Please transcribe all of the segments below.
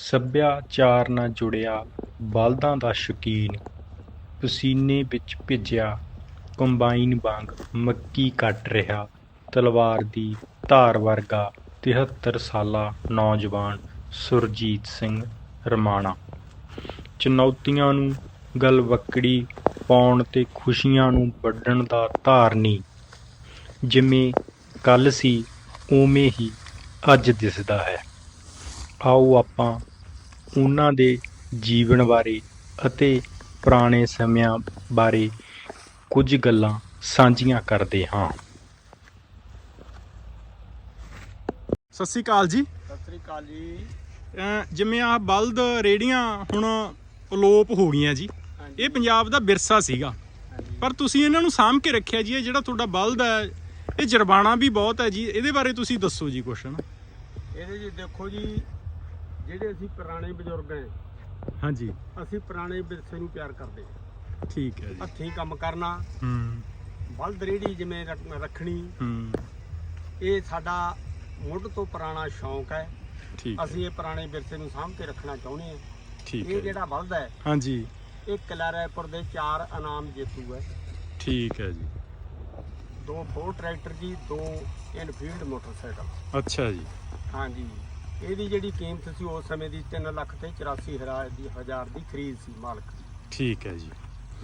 ਸੱਭਿਆਚਾਰ ਨਾਲ ਜੁੜਿਆ ਬਲਦਾਂ ਦਾ ਸ਼ੌਕੀਨ ਪਸੀਨੇ ਵਿੱਚ ਭਿੱਜਿਆ ਕੰਬਾਈਨ ਵਾਂਗ ਮੱਕੀ ਕੱਟ ਰਿਹਾ ਤਲਵਾਰ ਦੀ ਧਾਰ ਵਰਗਾ 73 ਸਾਲਾ ਨੌਜਵਾਨ ਸੁਰਜੀਤ ਸਿੰਘ ਰਮਾਣਾ। ਚੁਣੌਤੀਆਂ ਨੂੰ ਗਲਵੱਕੜੀ ਪਾਉਣ ਤੇ ਖੁਸ਼ੀਆਂ ਨੂੰ ਵੱਢਣ ਦਾ ਧਾਰਨੀ ਜਿਵੇਂ ਕੱਲ੍ਹ ਸੀ, ਉਵੇਂ ਹੀ ਅੱਜ ਦਿਸਦਾ ਹੈ। ਆਓ ਆਪਾਂ ਉਹਨਾਂ ਦੇ ਜੀਵਨ ਬਾਰੇ ਅਤੇ ਪੁਰਾਣੇ ਸਮਿਆਂ ਬਾਰੇ ਕੁਝ ਗੱਲਾਂ ਸਾਂਝੀਆਂ ਕਰਦੇ ਹਾਂ। ਸਤਿ ਸ਼੍ਰੀ ਅਕਾਲ ਜੀ। ਸਤਿ ਸ੍ਰੀ ਅਕਾਲ ਜੀ। ਜਿਵੇਂ ਆ ਬਲਦ ਰੇੜੀਆਂ ਹੁਣ ਅਲੋਪ ਹੋ ਗਈਆਂ ਜੀ। ਇਹ ਪੰਜਾਬ ਦਾ ਵਿਰਸਾ ਸੀਗਾ। ਪਰ ਤੁਸੀਂ ਇਹਨਾਂ ਨੂੰ ਸਾਂਭ ਕੇ ਰੱਖਿਆ ਜੀ ਇਹ ਜਿਹੜਾ ਤੁਹਾਡਾ ਬਲਦ ਹੈ ਇਹ ਜਰਬਾਣਾ ਵੀ ਬਹੁਤ ਹੈ ਜੀ। ਇਹਦੇ ਬਾਰੇ ਤੁਸੀਂ ਦੱਸੋ ਜੀ ਕੁਛ ਨਾ। ਇਹਦੇ ਜੀ ਦੇਖੋ ਜੀ ਜਿਹੜੇ ਅਸੀਂ ਪੁਰਾਣੇ ਬਜ਼ੁਰਗ ਹਾਂ ਹਾਂਜੀ। ਅਸੀਂ ਪੁਰਾਣੇ ਵਿਰਸੇ ਨੂੰ ਪਿਆਰ ਕਰਦੇ ਹਾਂ। ਠੀਕ ਹੈ ਜੀ। ਹੱਥੀਂ ਕੰਮ ਕਰਨਾ ਹੂੰ। ਬਲਦ ਰੇੜੀ ਜਿਵੇਂ ਰੱਖ- ਰੱਖਣੀ ਹੂੰ। ਇਹ ਸਾਡਾ ਮੁੱਢ ਤੋਂ ਪੁਰਾਣਾ ਸ਼ੌਂਕ ਹੈ। ਠੀਕ ਹੈ। ਅਸੀਂ ਇਹ ਪੁਰਾਣੇ ਵਿਰਸੇ ਨੂੰ ਸਾਂਭ ਕੇ ਰੱਖਣਾ ਚਾਹੁੰਦੇ ਹਾਂ। ਠੀਕ ਹੈ ਇਹ ਜੀ। ਜਿਹੜਾ ਬਲਦ ਹੈ ਹਾਂਜੀ। ਇਹ ਕਲਾਰਾਇਪੁਰ ਦੇ ਚਾਰ ਇਨਾਮ ਜੇਤੂ ਹੈ। ਠੀਕ ਹੈ ਜੀ। ਦੋ ਫੋਰ ਟਰੈਕਟਰ ਜੀ ਦੋ ਇਨਫੀਲਡ ਮੋਟਰਸਾਈਕਲ। ਅੱਛਾ ਜੀ। ਹਾਂਜੀ। ਇਹਦੀ ਜਿਹੜੀ ਕੀਮਤ ਸੀ ਉਸ ਸਮੇਂ ਦੀ 3 ਲੱਖ ਤੇ 84 ਹਜ਼ਾਰ ਦੀ ਹਜ਼ਾਰ ਦੀ ਖਰੀਦ ਸੀ ਮਾਲਕ ਠੀਕ ਹੈ ਜੀ।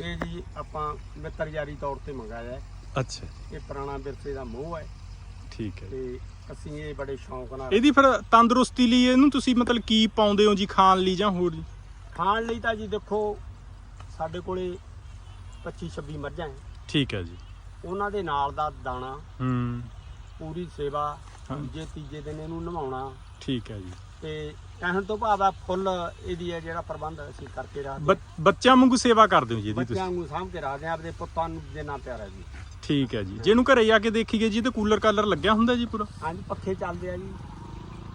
ਇਹ ਜੀ ਆਪਾਂ ਮਿੱਤਰ ਯਾਰੀ ਤੌਰ ਤੇ ਮੰਗਾਇਆ ਹੈ। ਅੱਛਾ। ਇਹ ਪੁਰਾਣਾ ਵਿਰਸੇ ਦਾ ਮੋਹ ਹੈ। ਠੀਕ ਹੈ। ਜੀ। ਤੇ ਅਸੀਂ ਇਹ ਬੜੇ ਸ਼ੌਂਕ ਨਾਲ ਇਹਦੀ ਫਿਰ ਤੰਦਰੁਸਤੀ ਲਈ ਇਹਨੂੰ ਤੁਸੀਂ ਮਤਲਬ ਕੀ ਪਾਉਂਦੇ ਹੋ ਜੀ ਖਾਣ ਲਈ ਜਾਂ ਹੋਰ ਜੀ? ਖਾਣ ਲਈ ਤਾਂ ਜੀ ਦੇਖੋ ਸਾਡੇ ਕੋਲੇ 25 26 ਮੱਝਾਂ ਹੈ। ਠੀਕ ਹੈ ਜੀ। ਉਹਨਾਂ ਦੇ ਨਾਲ ਦਾ ਦਾਣਾ ਹੂੰ। ਪੂਰੀ ਸੇਵਾ ਹਾਂ। ਦੂਜੇ ਤੀਜੇ ਦਿਨ ਇਹਨੂੰ ਨਵਾਉਣਾ ਠੀਕ ਹੈ ਜੀ। ਤੇ ਕਹਿਣ ਤੋਂ ਭਾਵ ਆ ਫੁੱਲ ਇਹਦੀ ਹੈ ਜਿਹੜਾ ਪ੍ਰਬੰਧ ਅਸੀਂ ਕਰਕੇ ਰੱਖਦੇ ਬ- ਬੱਚਿਆਂ ਵਾਂਗੂ ਸੇਵਾ ਕਰਦੇ ਹੋ ਜੀ ਇਹਦੀ ਬੱਚਿਆਂ ਤੁਸੀਂ? ਨੂੰ ਸਾਂਭ ਕੇ ਰੱਖਦੇ ਆ ਆਪਦੇ ਪੁੱਤਾਂ ਨੂੰ ਜਿੰਨਾ ਪਿਆਰਾ ਜੀ। ਠੀਕ ਹੈ ਜੀ। ਜਿਹਨੂੰ ਘਰੇ ਆ ਕੇ ਦੇਖੀਏ ਜੀ ਤੇ ਕੂਲਰ ਕਾਲਰ ਲੱਗਿਆ ਹੁੰਦਾ ਜੀ ਪੂਰਾ? ਹਾਂਜੀ ਪੱਖੇ ਚੱਲਦੇ ਆ ਜੀ।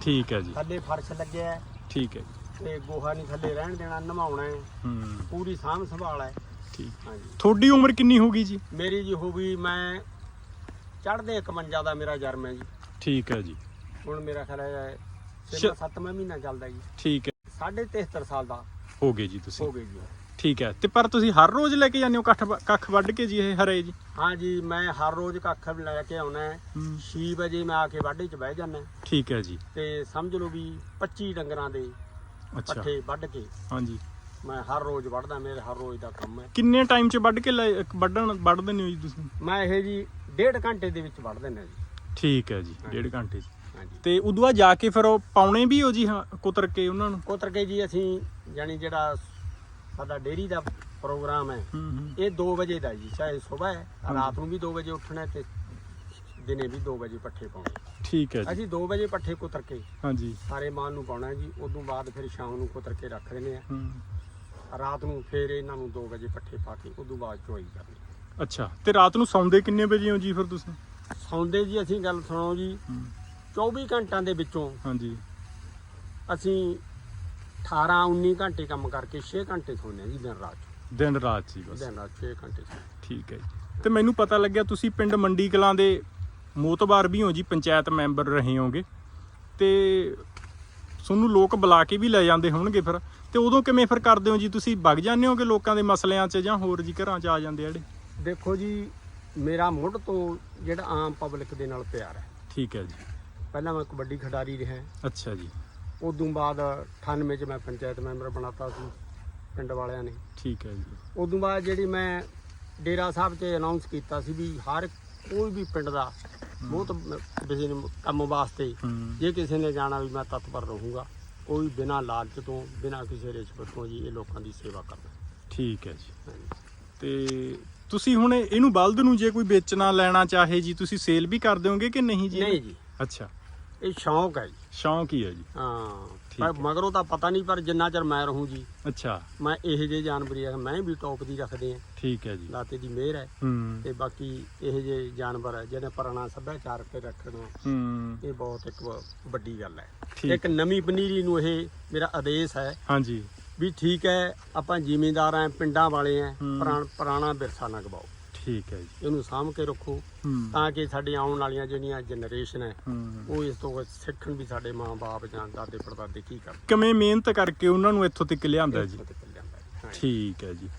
ਠੀਕ ਹੈ ਜੀ। ਥੱਲੇ ਫਰਸ਼ ਲੱਗਿਆ ਹੈ। ਠੀਕ ਹੈ ਜੀ। ਤੇ ਗੋਹਾ ਨਹੀਂ ਥੱਲੇ ਰਹਿਣ ਦੇਣਾ ਨਵਾਉਣਾ ਹੈ। ਹੂੰ। ਪੂਰੀ ਸਾਂਭ ਸੰਭਾਲ ਹੈ। ਠੀਕ। ਹਾਂਜੀ। ਤੁਹਾਡੀ ਉਮਰ ਕਿੰਨੀ ਹੋ ਗਈ ਜੀ? ਮੇਰੀ ਜੀ ਹੋ ਗਈ ਮੈਂ ਚੜ੍ਹਦੇ 51 ਦਾ ਮੇਰਾ ਜਨਮ ਹੈ ਜੀ। ਠੀਕ ਹੈ ਜੀ। ਹੁਣ ਮੇਰਾ ਖਿਆਲ ਹੈ ਸ਼- 7ਵਾਂ ਮਹੀਨਾ ਚੱਲਦਾ ਜੀ। ਠੀਕ ਹੈ। ਸਾਢੇ 73 ਸਾਲ ਦਾ। ਹੋ ਗਏ ਜੀ ਤੁਸੀਂ। ਹੋ ਗਏ ਜੀ। ਠੀਕ ਹੈ। ਤੇ ਪਰ ਤੁਸੀਂ ਹਰ ਰੋਜ਼ ਲੈ ਕੇ ਜਾਂਦੇ ਹੋ ਕੱਖ ਕੱਖ ਵੱਢ ਕੇ ਜੀ ਇਹ ਹਰੇ ਜੀ? ਹਾਂ ਜੀ ਮੈਂ ਹਰ ਰੋਜ਼ ਕੱਖ ਲੈ ਕੇ ਆਉਣਾ ਹੈ। ਹੂੰ। 6 ਵਜੇ ਮੈਂ ਆ ਕੇ ਵਾਢੇ 'ਚ ਬਹਿ ਜਾਂਦਾ ਠੀਕ ਹੈ ਜੀ। ਤੇ ਸਮਝ ਲਓ ਵੀ 25 ਡੰਗਰਾਂ ਦੇ ਪੱਠੇ ਵੱਢ ਕੇ ਹਾਂਜੀ ਮੈਂ ਹਰ ਰੋਜ਼ ਵੱਢਦਾ ਮੇਰੇ ਹਰ ਰੋਜ਼ ਦਾ ਕੰਮ ਹੈ। ਕਿੰਨੇ ਟਾਈਮ 'ਚ ਵੱਢ ਕੇ ਲੈ ਵੱਢਣ ਵੱਢ ਦਿੰਦੇ ਹੋ ਜੀ ਤੁਸੀਂ? ਮੈਂ ਇਹ ਜੀ ਡੇਢ ਘੰਟੇ ਦੇ ਵਿੱਚ ਵੱਢ ਦਿੰਦਾ ਜੀ। ਠੀਕ ਹੈ ਜੀ ਡੇਢ ਘੰਟੇ 'ਚ। ਤੇ ਉਦੋਂ ਬਾਅਦ ਜਾ ਕੇ ਫਿਰ ਉਹ ਪਾਉਣੇ ਵੀ ਹੋ ਜੀ ਹਾਂ ਕੁਤਰ ਕੇ ਉਹਨਾਂ ਨੂੰ? ਉਤਰ ਕੇ ਜੀ ਅਸੀਂ ਜਾਨੀ ਜਿਹੜਾ ਸਾਡਾ ਡੇਰੀ ਦਾ ਪ੍ਰੋਗਰਾਮ ਹੈ ਹੂੰ ਹੂੰ। ਇਹ 2 ਵਜੇ ਦਾ ਜੀ ਚਾਹੇ ਸਵੇਰ ਹੈ। ਰਾਤ ਨੂੰ ਵੀ 2 ਵਜੇ ਉੱਠਣਾ ਹੈ ਤੇ ਦਿਨੇ ਵੀ 2 ਵਜੇ ਪੱਠੇ ਪਾਉਣੇ। ਠੀਕ ਹੈ ਜੀ। ਅਸੀਂ 2 ਵਜੇ ਪੱਠੇ ਕੁਤਰ ਕੇ ਹਾਂਜੀ। ਸਾਰੇ ਮਾਲ ਨੂੰ ਪਾਉਣਾ ਜੀ ਉਦੋਂ ਬਾਅਦ ਫਿਰ ਸ਼ਾਮ ਨੂੰ ਕੁਤਰ ਕੇ ਰੱਖ ਦਿੰਦੇ ਆ। ਹੂੰ। ਰਾਤ ਨੂੰ ਫਿਰ ਇਹਨਾਂ ਨੂੰ 2 ਵਜੇ ਪੱਠੇ ਪਾ ਕੇ ਉਦੋਂ ਬਾਅਦ ਚੋਈ ਕਰਨੀ ਅੱਛਾ ਤੇ ਰਾਤ ਨੂੰ ਸੌਂਦੇ ਕਿੰਨੇ ਵਜੇ ਹੋ ਜੀ ਫਿਰ ਤੁਸੀਂ? ਸੌਂਦੇ ਜੀ ਅਸੀਂ ਗੱਲ ਸੁਣੋ ਜੀ ਹੂੰ। 24 ਘੰਟਿਆਂ ਦੇ ਵਿੱਚੋਂ ਹਾਂਜੀ। ਅਸੀਂ 18 19 ਘੰਟੇ ਕੰਮ ਕਰਕੇ 6 ਘੰਟੇ ਸੌਂਦੇ ਹਾਂ ਜੀ ਦਿਨ ਰਾਤ। ਦਿਨ ਰਾਤ ਜੀ ਬਸ। ਦਿਨ ਰਾਤ 6 ਘੰਟੇ ਠੀਕ ਹੈ ਜੀ। ਤੇ ਮੈਨੂੰ ਪਤਾ ਲੱਗਿਆ ਤੁਸੀਂ ਪਿੰਡ ਮੰਡੀ ਕਲਾਂ ਦੇ ਮੋਤਬਾਰ ਵੀ ਹੋ ਜੀ ਪੰਚਾਇਤ ਮੈਂਬਰ ਰਹੇ ਹੋਗੇ ਤੇ ਤੁਹਾਨੂੰ ਲੋਕ ਬੁਲਾ ਕੇ ਵੀ ਲੈ ਜਾਂਦੇ ਹੋਣਗੇ ਫਿਰ। ਤੇ ਉਦੋਂ ਕਿਵੇਂ ਫਿਰ ਕਰਦੇ ਹੋ ਜੀ? ਤੁਸੀਂ ਵਗ ਜਾਂਦੇ ਹੋਗੇ ਲੋਕਾਂ ਦੇ ਮਸਲਿਆਂ 'ਚ ਜਾਂ ਹੋਰ ਜੀ ਘਰਾਂ 'ਚ ਆ ਜਾਂਦੇ ਜਿਹੜੇ? ਦੇਖੋ ਜੀ ਮੇਰਾ ਮੁੱਢ ਤੋਂ ਜਿਹੜਾ ਆਮ ਪਬਲਿਕ ਦੇ ਨਾਲ ਪਿਆਰ ਹੈ। ਠੀਕ ਹੈ ਜੀ। ਪਹਿਲਾਂ ਮੈਂ ਕਬੱਡੀ ਖਿਡਾਰੀ ਰਿਹਾ। ਅੱਛਾ ਜੀ। ਉਦੋਂ ਬਾਅਦ 98 ਚ ਮੈਂ ਪੰਚਾਇਤ ਮੈਂਬਰ ਬਣਾਤਾ ਸੀ ਪਿੰਡ ਵਾਲਿਆਂ ਨੇ। ਠੀਕ ਹੈ ਜੀ। ਉਦੋਂ ਬਾਅਦ ਜਿਹੜੀ ਮੈਂ ਡੇਰਾ ਸਾਹਿਬ 'ਚ ਅਨਾਉਂਸ ਕੀਤਾ ਸੀ ਵੀ ਹਰ ਕੋਈ ਵੀ ਪਿੰਡ ਦਾ ਬਹੁਤ ਕਿਸੇ ਨੂੰ ਕੰਮ ਵਾਸਤੇ ਜੇ ਕਿਸੇ ਨੇ ਜਾਣਾ ਵੀ ਮੈਂ ਤਤਪਰ ਰਹੂੰਗਾ। ਕੋਈ ਬਿਨਾਂ ਲਾਲਚ ਤੋਂ ਬਿਨਾਂ ਕਿਸੇ ਰਿਸ਼ਵਤ ਤੋਂ ਜੀ ਇਹ ਲੋਕਾਂ ਦੀ ਸੇਵਾ ਕਰਦਾ। ਠੀਕ ਹੈ ਜੀ। ਤੇ ਤੁਸੀਂ ਹੁਣ ਇਹਨੂੰ ਬਲਦ ਨੂੰ ਜੇ ਕੋਈ ਵੇਚਣਾ ਲੈਣਾ ਚਾਹੇ ਜੀ ਤੁਸੀਂ ਸੇਲ ਵੀ ਕਰ ਦਿਓਗੇ ਕਿ ਨਹੀਂ ਜੀ? ਨਹੀਂ ਜੀ। ਅੱਛਾ। ਇਹ ਸ਼ੌਂਕ ਹੈ ਜੀ। ਸ਼ੌਂਕ ਹੀ ਹੈ ਜੀ। ਹਾਂ। ਪਰ ਹੈ। ਮਗਰੋਂ ਤਾਂ ਪਤਾ ਨਹੀਂ ਪਰ ਜਿੰਨਾ ਚਿਰ ਮੈਂ ਰਹੂੰ ਜੀ ਅੱਛਾ। ਮੈਂ ਇਹੋ ਜਿਹੇ ਜਾਨਵਰ ਆ ਮੈਂ ਵੀ ਟੌਪ ਦੀ ਰੱਖਦੇ ਆ। ਠੀਕ ਹੈ ਜੀ। ਦਾਤੇ ਦੀ ਮਿਹਰ ਹੈ। ਹੂੰ। ਤੇ ਬਾਕੀ ਇਹੋ ਜਿਹੇ ਜਾਨਵਰ ਹੈ ਜਿਹਨੇ ਪੁਰਾਣਾ ਸੱਭਿਆਚਾਰ ਤੇ ਰੱਖਣਾ ਹੂੰ। ਇਹ ਬਹੁਤ ਇੱਕ ਵੱਡੀ ਗੱਲ ਹੈ। ਇੱਕ ਨਵੀਂ ਪਨੀਰੀ ਨੂੰ ਇਹ ਮੇਰਾ ਆਦੇਸ਼ ਹੈ ਹਾਂਜੀ। ਵੀ ਠੀਕ ਹੈ ਆਪਾਂ ਜ਼ਿਮੀਂਦਾਰ ਆਂ ਪਿੰਡਾਂ ਵਾਲੇ ਆਂ ਹੂੰ। ਪੁਰਾਣ ਪੁਰਾਣਾ ਵਿਰਸਾ ਨਾ ਗਵਾਓ। ਠੀਕ ਹੈ ਜੀ। ਇਹਨੂੰ ਸਾਂਭ ਕੇ ਰੱਖੋ ਹੂੰ। ਤਾਂ ਕਿ ਸਾਡੀ ਆਉਣ ਵਾਲੀਆਂ ਜਿਹੜੀਆਂ ਜਨਰੇਸ਼ਨ ਹੈ ਹੂੰ। ਉਹ ਇਸ ਤੋਂ ਸਿੱਖਣ ਵੀ ਸਾਡੇ ਮਾਂ-ਬਾਪ ਜਾਂ ਦਾਦੇ ਪੜਦਾਦੇ ਕੀ ਕਰਦੇ ਕਿਵੇਂ ਮਿਹਨਤ ਕਰਕੇ ਉਹਨਾਂ ਨੂੰ ਇੱਥੋਂ ਤੱਕ ਲਿਆਂਦਾ ਜੀ? ਜੀ। ਠੀਕ ਹੈ ਜੀ।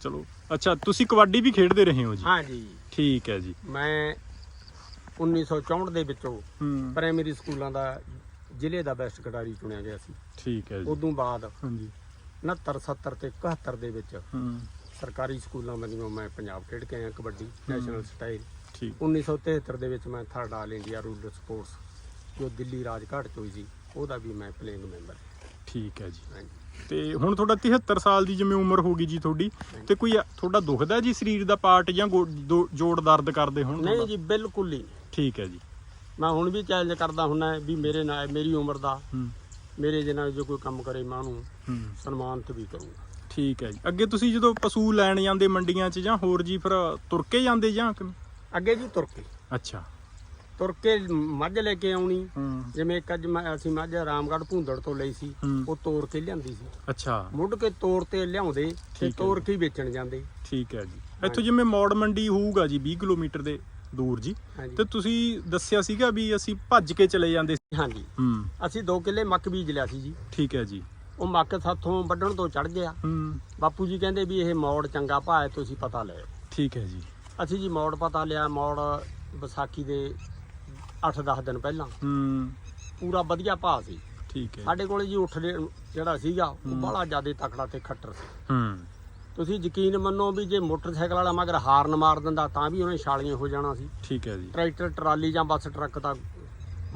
ਚਲੋ ਅੱਛਾ ਤੁਸੀਂ ਕਬੱਡੀ ਵੀ ਖੇਡਦੇ ਰਹੇ ਹੋ ਜੀ? ਹਾਂਜੀ ਠੀਕ ਹੈ ਜੀ। ਮੈਂ 1964 ਦੇ ਵਿੱਚੋਂ ਹੂੰ। ਪ੍ਰਾਇਮਰੀ ਸਕੂਲਾਂ ਦਾ ਜ਼ਿਲ੍ਹੇ ਦਾ ਬੈਸਟ ਖਿਡਾਰੀ ਚੁਣਿਆ ਗਿਆ ਸੀ। ਠੀਕ ਹੈ ਜੀ। ਉਦੋਂ ਬਾਅਦ ਹਾਂਜੀ। 69 70 ਤੇ 71 ਦੇ ਵਿੱਚ ਹੂੰ। ਸਰਕਾਰੀ ਸਕੂਲਾਂ ਵੱਲੋਂ ਮੈਂ ਪੰਜਾਬ ਖੇਡ ਕੇ ਆਇਆ ਕਬੱਡੀ ਨੈਸ਼ਨਲ ਸਟਾਈਲ ਠੀਕ। 1973 ਦੇ ਵਿੱਚ ਮੈਂ third all India rural sports ਜੋ ਦਿੱਲੀ ਰਾਜਘਾਟ ਚ ਹੋਈ ਸੀ ਉਹਦਾ ਵੀ ਮੈਂ ਪਲੇਇੰਗ ਮੈਂਬਰ ਠੀਕ ਹੈ ਜੀ। ਤੇ ਹੁਣ ਤੁਹਾਡਾ 73 ਸਾਲ ਦੀ ਜਿਵੇਂ ਉਮਰ ਹੋ ਗਈ ਜੀ ਤੁਹਾਡੀ ਤੇ ਕੋਈ ਤੁਹਾਡਾ ਦੁਖਦਾ ਜੀ ਸਰੀਰ ਦਾ ਪਾਰਟ ਜਾਂ ਜੋੜ ਦਰਦ ਕਰਦੇ ਹੁਣ ਨਹੀਂ? ਜੀ ਬਿਲਕੁਲ ਹੀ ਨਹੀਂ। ਠੀਕ ਹੈ ਜੀ। ਮੈਂ ਹੁਣ ਵੀ ਚੈਲੰਜ ਕਰਦਾ ਹੁੰਨਾ ਵੀ ਮੇਰੇ ਨਾਲ ਮੇਰੀ ਉਮਰ ਦਾ ਮੇਰੇ ਜਿਹਨਾਂ ਜੋ ਕੋਈ ਕੰਮ ਕਰੇ ਮੈਂ ਉਹਨੂੰ ਸਨਮਾਨਿਤ ਵੀ ਕਰੂੰਗਾ। ਠੀਕ ਹੈ ਜੀ। ਅੱਗੇ ਤੁਸੀਂ ਜਦੋਂ ਪਸ਼ੂ ਲੈਣ ਜਾਂਦੇ ਮੰਡੀਆਂ 'ਚ ਜਾਂ ਹੋਰ ਜੀ ਫਿਰ ਤੁਰ ਕੇ ਜਾਂਦੇ ਜਾਂ ਕਿਵੇਂ? ਅੱਗੇ ਜੀ ਤੁਰ ਕੇ। ਅੱਛਾ। ਤੁਰ ਕੇ ਮੱਝ ਲੈ ਕੇ ਆਉਣੀ। ਹੂੰ। ਜਿਵੇਂ ਇੱਕ ਅੱਜ ਮੈਂ- ਅਸੀਂ ਮੱਝ ਰਾਮਗੜ੍ਹ ਭੁੰਦੜ ਤੋਂ ਲਈ ਸੀ ਹੂੰ। ਉਹ ਤੋੜ ਕੇ ਲਿਆਂਦੀ ਸੀ। ਅੱਛਾ। ਮੁੱਢ ਕੇ ਤੋੜ ਤੇ ਲਿਆਉਂਦੇ ਤੇ ਹੈ ਤੋੜ ਕੇ ਹੀ ਵੇਚਣ ਜਾਂਦੇ। ਠੀਕ ਹੈ ਜੀ। ਇੱਥੋਂ ਜਿਵੇਂ ਮੌੜ ਮੰਡੀ ਹੋਊਗਾ ਜੀ 20 ਕਿਲੋਮੀਟਰ ਦੇ ਦੂਰ ਜੀ। ਹਾਂਜੀ। ਤੇ ਤੁਸੀਂ ਦੱਸਿਆ ਸੀਗਾ ਵੀ ਅਸੀਂ ਭੱਜ ਕੇ ਚਲੇ ਜਾਂਦੇ ਸੀ। ਹਾਂਜੀ। ਹੂੰ। ਅਸੀਂ 2 ਕਿੱਲੇ ਮੱਕ ਬੀਜ ਲਿਆ ਸੀ ਜੀ। ਠੀਕ ਹੈ ਜੀ। ਉਹ ਮੱਕ ਸਾਥੋਂ ਵੱਢਣ ਤੋਂ ਚੜ ਗਿਆ। ਹੂੰ। ਬਾਪੂ ਜੀ ਕਹਿੰਦੇ ਵੀ ਇਹ ਮੌੜ ਚੰਗਾ ਭਾਅ ਹੈ ਤੁਸੀਂ ਪਤਾ ਲਿਓ ਠੀਕ ਹੈ ਜੀ। ਅਸੀਂ ਜੀ ਮੌੜ ਪਤਾ ਲਿਆ ਮੌੜ ਵਿਸਾਖੀ ਦੇ 8-10 ਦਿਨ ਪਹਿਲਾਂ। ਹੂੰ। ਪੂਰਾ ਵਧੀਆ ਭਾਅ ਸੀ। ਠੀਕ ਹੈ। ਸਾਡੇ ਕੋਲ ਜੀ ਉੱਠ ਦੇ- ਜਿਹੜਾ ਸੀਗਾ ਉਹ। ਬੜਾ ਜ਼ਿਆਦਾ ਤਕੜਾ ਤੇ ਖੱਟਰ ਸੀ। ਹੂੰ। ਤੁਸੀਂ ਯਕੀਨ ਮੰਨੋ ਵੀ ਜੇ ਮੋਟਰਸਾਈਕਲ ਵਾਲਾ ਮਗਰ ਹਾਰਨ ਮਾਰ ਦਿੰਦਾ ਤਾਂ ਵੀ ਉਹਨੇ ਛਾਲੀਆਂ ਹੋ ਜਾਣਾ ਸੀ। ਠੀਕ ਹੈ ਜੀ। ਟਰੈਕਟਰ ਟਰਾਲੀ ਜਾਂ ਬੱਸ ਟਰੱਕ ਤਾਂ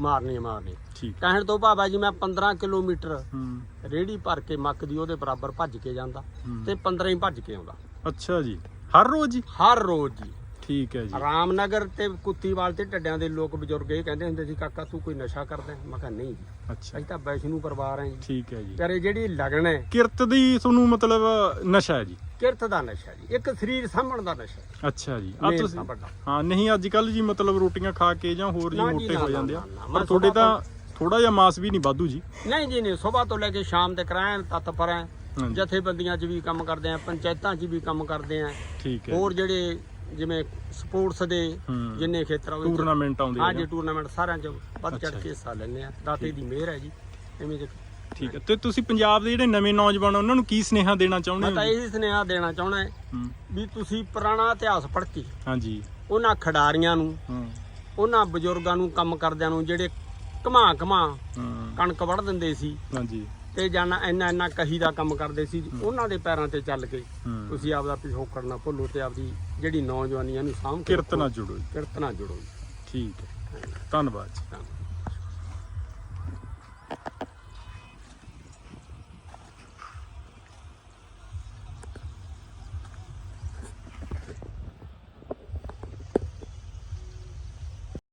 ਮਾਰਨੀ ਹੀ ਮਾਰਨੀ ਠੀਕ। ਕਹਿਣ ਤੋਂ ਭਾਵ ਜੀ ਮੈਂ 15 ਕਿਲੋਮੀਟਰ ਹੂੰ। ਰੇੜੀ ਭਰ ਕੇ ਮੱਕ ਦੀ ਉਹਦੇ ਬਰਾਬਰ ਭੱਜ ਕੇ ਜਾਂਦਾ। ਤੇ 15 ਹੀ ਭੱਜ ਕੇ ਆਉਂਦਾ। ਅੱਛਾ ਜੀ। ਹਰ ਰੋਜ਼ ਜੀ ਹਰ ਰੋਜ਼ ਜੀ। ਠੀਕ ਹੈ ਜੀ। ਰਾਮਨਗਰ ਤੇ ਕੁੱਤੀਵਾਲ ਤੇ ਟੱਡਿਆਂ ਦੇ ਲੋਕ ਬਜ਼ੁਰਗ ਇਹ ਕਹਿੰਦੇ ਹੁੰਦੇ ਸੀ ਕਾਕਾ ਤੂੰ ਕੋਈ ਨਸ਼ਾ ਕਰਦਾ ਹੈ? ਮੈਂ ਕਿਹਾ ਨਹੀਂ ਜੀ। ਅੱਛਾ। ਅਸੀਂ ਤਾਂ ਵੈਸ਼ਨੂ ਪਰਿਵਾਰ ਜੀ। ਠੀਕ ਹੈ ਜੀ। ਪਰ ਇਹ ਜਿਹੜੀ ਲਗਨ ਹੈ ਕਿਰਤ ਦੀ ਤੁਹਾਨੂੰ ਮਤਲਬ ਨਸ਼ਾ ਹੈ ਜੀ? ਕਿਰਤ ਦਾ ਨਸ਼ਾ ਜੀ। ਇੱਕ ਸਰੀਰ ਸਾਂਭਣ ਦਾ ਨਸ਼ਾ ਹੈ। ਅੱਛਾ ਜੀ। ਆ ਮੇਨ ਤੁਸੀਂ ਤਾਂ ਵੱਡਾ ਹਾਂ ਨਹੀਂ ਅੱਜ ਕੱਲ ਜੀ ਮਤਲਬ ਰੋਟੀਆਂ ਖਾ ਕੇ ਜਾਂ ਹੋਰ ਜੀ ਨਾ ਜੀ, ਮੋਟੇ ਨਾ, ਹੋ ਨਾ, ਜਾਂਦੇ ਆ। ਨਾ, ਨਾ, ਪਰ ਮੈਂ ਤੁਹਾਡੇ ਤਾਂ ਥੋੜਾ ਜਿਹਾ ਮਾਸ ਵੀ ਨਹੀਂ ਵਾਧੂ ਜੀ। ਨਹੀਂ ਜੀ ਨਹੀਂ ਸਵੇਰ ਤੋਂ ਲੈ ਕੇ ਸ਼ਾਮ ਤੱਕ ਰਹਿਣ ਤਤਪਰ ਹੈ ਹਾਂਜੀ। ਜਥੇਬੰਦੀਆਂ 'ਚ ਵੀ ਕੰਮ ਕਰਦੇ ਆ ਪੰਚਾਇਤਾਂ 'ਚ ਵੀ ਕੰਮ ਕਰਦੇ ਆ। ਠੀਕ ਹੈ ਹੋਰ ਜਿਹੜੇ ਜਿਵੇਂ ਸਪੋਰਟਸ ਦੇ ਹੂੰ। ਜਿੰਨੇ ਖੇਤਰ ਆ ਉਹਦੇ 'ਚ- ਟੂਰਨਾਮੈਂਟ ਆਉਂਦੇ ਹਾਂ ਆ। ਜੀ ਟੂਰਨਾਮੈਂਟ ਸਾਰਿਆਂ 'ਚ ਵੱਧ ਅੱਛਾ ਚੜ ਕੇ ਜੀ। ਹਿੱਸਾ ਲੈਂਦੇ ਆ। ਦਾਤੇ ਦੀ ਮਿਹਰ ਹੈ ਜੀ। ਐਵੇਂ ਜੇ ਠੀਕ ਹੈ। ਤੇ ਤੁਸੀਂ ਪੰਜਾਬ ਦੇ ਜਿਹੜੇ ਨਵੇਂ ਨੌਜਵਾਨ ਆ, ਉਹਨਾਂ ਨੂੰ ਕੀ ਸੁਨੇਹਾ ਦੇਣਾ ਚਾਹੁੰਦੇ ਮੈਂ ਹੋ ਤਾਂ ਜੀ? ਇਹੀ ਸੁਨੇਹਾ ਦੇਣਾ ਚਾਹਣਾ ਹੈ ਹੂੰ, ਵੀ ਤੁਸੀਂ ਪੁਰਾਣਾ ਇਤਿਹਾਸ ਪੜ੍ਹ ਕੇ ਹਾਂਜੀ। ਉਹਨਾਂ ਖਿਡਾਰੀਆਂ ਨੂੰ ਹੂੰ। ਉਹਨਾਂ ਬਜ਼ੁਰਗਾਂ ਨੂੰ ਕੰਮ ਕਰਦਿਆਂ ਨੂੰ ਜਿਹੜੇ ਘਮਾ ਘਮਾ ਹੂੰ। ਕਣਕ ਵੱਢ ਦਿੰਦੇ ਸੀ ਹਾਂਜੀ। ਤੇ ਜਾਨਾ ਇੰਨਾ ਇੰਨਾ ਕਹੀ ਦਾ ਕੰਮ ਕਰਦੇ ਸੀ ਉਹਨਾਂ ਦੇ ਪੈਰਾਂ ਤੇ ਚੱਲ ਕੇ ਤੁਸੀਂ ਆਪਦਾ ਪਿਛੋਕੜ ਨਾ ਭੁੱਲੋ ਤੇ ਆਪਦੀ ਜਿਹੜੀ ਨੌਜਵਾਨੀ ਆ ਇਹਨੂੰ ਸਾਂਭ ਕੇ ਕਿਰਤ ਨਾਲ। ਜੁੜੋ ਕਿਰਤ ਨਾਲ ਜੁੜੋ। ਠੀਕ ਹੈ। ਧੰਨਵਾਦ ਜੀ।